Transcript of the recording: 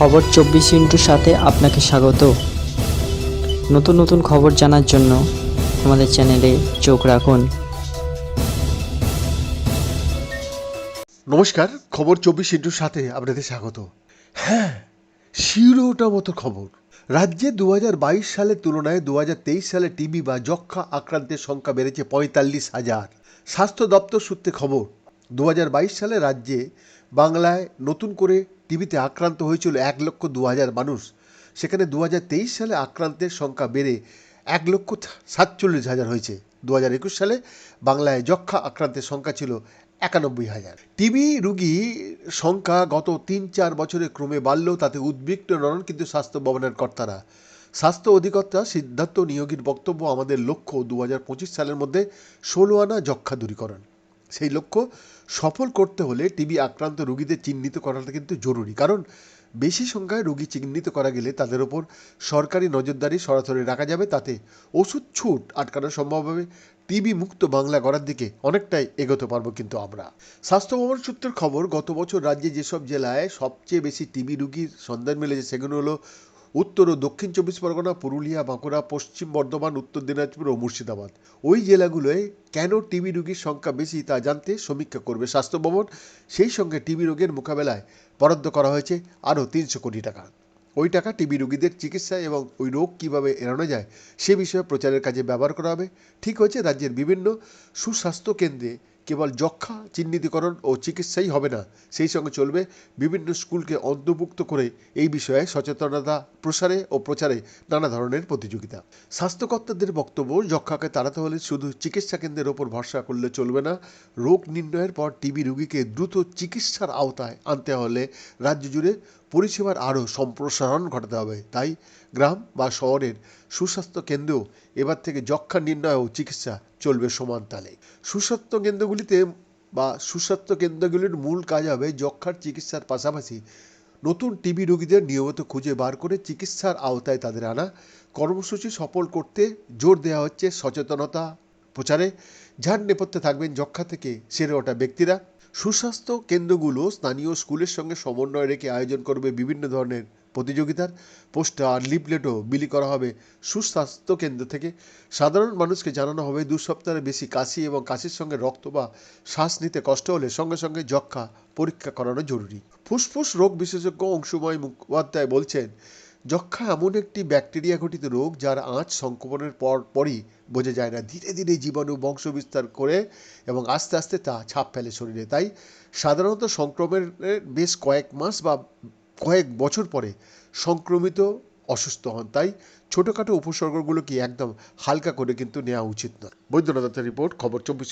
খবর চব্বিশ ইন্টুর সাথে আপনাকে স্বাগত। নতুন নতুন খবর জানার জন্য আমাদের চ্যানেলে চোখ রাখুন। নমস্কার, খবর চব্বিশ ইন্টুর সাথে আপনাদের স্বাগত। হ্যাঁ ওঠা মতো খবর। রাজ্যে দু হাজার বাইশ সালের তুলনায় দু হাজার তেইশ সালে টিবি বা যক্ষা আক্রান্তের সংখ্যা বেড়েছে পঁয়তাল্লিশ হাজার। স্বাস্থ্য দপ্তর সূত্রে খবর দু হাজার বাইশ সালে রাজ্যে বাংলায় নতুন করে টিবিতে আক্রান্ত হয়েছিল এক লক্ষ দু হাজার মানুষ। সেখানে দু হাজার তেইশ সালে আক্রান্তের সংখ্যা বেড়ে এক লক্ষ সাতচল্লিশ হাজার হয়েছে। দু একুশ সালে বাংলায় যক্ষা আক্রান্তের সংখ্যা ছিল একানব্বই হাজার। টিবি রুগী সংখ্যা গত তিন চার বছরে ক্রমে বাড়লেও তাতে উদ্বিগ্ন নন কিন্তু স্বাস্থ্য ভবনের কর্তারা। স্বাস্থ্য অধিকর্তা সিদ্ধার্থ নিয়োগীর বক্তব্য আমাদের লক্ষ্য দু হাজার পঁচিশ সালের মধ্যে ষোলো আনা যক্ষা দূরীকরণ। সেই লক্ষ্য সফল করতে হলে টিবি আক্রান্ত রোগীদের চিহ্নিত করাটা কিন্তু জরুরি। কারণ বেশি সংখ্যায় রোগী চিহ্নিত করা গেলে তাদের ওপর সরকারি নজরদারি সরাসরি রাখা যাবে, তাতে ওষুধ ছুট আটকানো সম্ভব হবে টিবি মুক্ত বাংলা গড়ার দিকে অনেকটাই এগোতে পারব কিন্তু আমরা। স্বাস্থ্য ভবন সূত্রের খবর, গত বছর রাজ্যে যেসব জেলায় সবচেয়ে বেশি টিবি রোগীর সন্ধান মিলেছে, সেগুলো হলো উত্তর ও দক্ষিণ চব্বিশ পরগনা, পুরুলিয়া, বাঁকুড়া, পশ্চিম বর্ধমান, উত্তর দিনাজপুর ও মুর্শিদাবাদ। ওই জেলাগুলোয় কেন টিবি রোগীর সংখ্যা বেশি তা জানতে সমীক্ষা করবে স্বাস্থ্য ভবন। সেই সঙ্গে টিবি রোগের মোকাবেলায় বরাদ্দ করা হয়েছে আরও তিনশো কোটি টাকা। ওই টাকা টিবি রোগীদের চিকিৎসা এবং ওই রোগ কীভাবে এড়ানো যায় সে বিষয়ে প্রচারের কাজে ব্যবহার করা হবে। ঠিক হয়েছে রাজ্যের বিভিন্ন সুস্বাস্থ্য কেন্দ্রে কেবল যক্ষা চিহ্নিতকরণ ও চিকিৎসাই হবে না, সেই সঙ্গে চলবে বিভিন্ন স্কুলকে অন্তর্ভুক্ত করে এই বিষয়ে সচেতনতা প্রসারে ও প্রচারে নানা ধরনের প্রতিযোগিতা। স্বাস্থ্যকর্তাদের বক্তব্য যক্ষাকে তাড়াতে হলে শুধু চিকিৎসা কেন্দ্রের ওপর ভরসা করলে চলবে না, রোগ নির্ণয়ের পর টিবি রোগীকে দ্রুত চিকিৎসার আওতায় আনতে হলে রাজ্য জুড়ে পরিষেবার আরও সম্প্রসারণ ঘটাতে হবে। তাই গ্রাম বা শহরের সুস্বাস্থ্য কেন্দ্রেও এবার থেকে যক্ষা নির্ণয় ও চিকিৎসা চলবে সমান তালে। সুস্বাস্থ্য কেন্দ্রগুলিতে বা সুস্বাস্থ্য কেন্দ্রগুলির মূল কাজ হবে যক্ষার চিকিৎসার পাশাপাশি নতুন টিবি রোগীদের নিয়মিত খুঁজে বার করে চিকিৎসার আওতায় তাদের আনা। কর্মসূচি সফল করতে জোর দেওয়া হচ্ছে সচেতনতা প্রচারে। যার নেপথ্যে থাকবেন যক্ষা থেকে সেরে ওঠা ব্যক্তিরা। সুস্বাস্থ্য কেন্দ্রগুলো স্থানীয় স্কুলের সঙ্গে সমন্বয় রেখে আয়োজন করবে বিভিন্ন ধরনের প্রতিযোগিতার পোস্টার লিপলেটও বিলি করা হবে সুস্বাস্থ্য কেন্দ্র থেকে। সাধারণ মানুষকে জানানো হবে দু সপ্তাহের বেশি কাশি এবং কাশির সঙ্গে রক্ত বা শ্বাস নিতে কষ্ট হলে সঙ্গে সঙ্গে যক্ষা পরীক্ষা করানো জরুরি। ফুসফুস রোগ বিশেষজ্ঞ অংশুময় মুখোপাধ্যায় বলছেন যক্ষা এমন একটি ব্যাকটেরিয়া ঘটিত রোগ যার আঁচ সংক্রমণের পর, পরই বোঝা যায় না। ধীরে ধীরে জীবাণু বংশ বিস্তার করে এবং আস্তে আস্তে তা ছাপ ফেলে শরীরে। তাই সাধারণত সংক্রমণের বেশ কয়েক মাস বা কয়েক বছর পরে সংক্রমিত অসুস্থ হন। তাই ছোটোখাটো উপসর্গগুলোকে একদম হালকা করে কিন্তু নেওয়া উচিত নয়। বৈদ্যনাথের রিপোর্ট, খবর চব্বিশ